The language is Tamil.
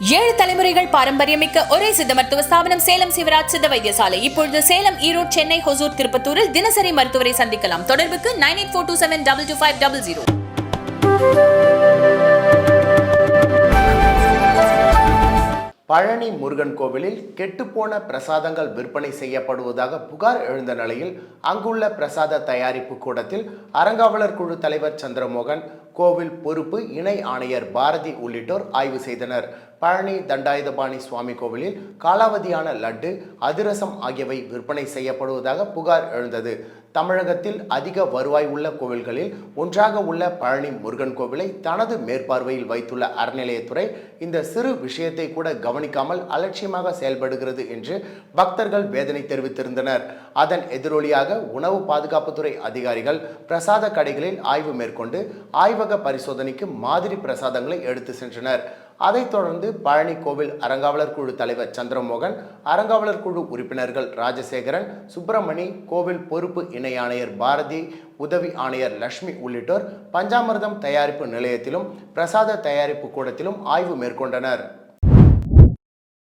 ஏழு தலைமுறைகள் பாரம்பரியமிக்க ஒரே சித்த மருத்துவ ஸ்தாபனம் சேலம் சிவராஜ் சித்த வைத்தியசாலை. இப்பொழுது சேலம் ஈரோடு சென்னை ஹொசூர் திருப்பத்தூரில் தினசரி மருத்துவரை சந்திக்கலாம். தொடர்புக்கு nine eight four two seven double two five double zero. Palani Murugan கோவிலில் கெட்டுப்போன பிரசாதங்கள் விற்பனை செய்யப்படுவதாக புகார் எழுந்த நிலையில் அங்குள்ள பிரசாத தயாரிப்பு கூடத்தில் அறங்காவலர் குழு தலைவர் சந்திரமோகன் கோவில் பொறுப்பு இணை ஆணையர் பாரதி உள்ளிட்டோர் ஆய்வு செய்தனர். பழனி தண்டாயுதபாணி சுவாமி கோவிலில் காலாவதியான லட்டு அதிரசம் ஆகியவை விற்பனை செய்யப்படுவதாக புகார் எழுந்தது. தமிழகத்தில் அதிக வருவாய் உள்ள கோவில்களில் ஒன்றாக உள்ள பழனி முருகன் கோவிலை தனது மேற்பார்வையில் வைத்துள்ள அறநிலையத்துறை இந்த சிறு விஷயத்தை கூட கவனிக்காமல் அலட்சியமாக செயல்படுகிறது என்று பக்தர்கள் வேதனை தெரிவித்திருந்தனர். அதன் எதிரொலியாக உணவு பாதுகாப்புத்துறை அதிகாரிகள் பிரசாத கடைகளில் ஆய்வு மேற்கொண்டு ஆய்வக பரிசோதனைக்கு மாதிரி பிரசாதங்களை எடுத்து சென்றனர். அதைத் தொடர்ந்து பழனி கோவில் அறங்காவலர் குழு தலைவர் சந்திரமோகன் அறங்காவலர் குழு உறுப்பினர்கள் ராஜசேகரன் சுப்பிரமணி கோவில் பொறுப்பு இணை ஆணையர் பாரதி உதவி ஆணையர் லட்சுமி உள்ளிட்டோர் பஞ்சாமிர்தம் தயாரிப்பு நிலையத்திலும் பிரசாத தயாரிப்பு கூடத்திலும் ஆய்வு மேற்கொண்டனர்.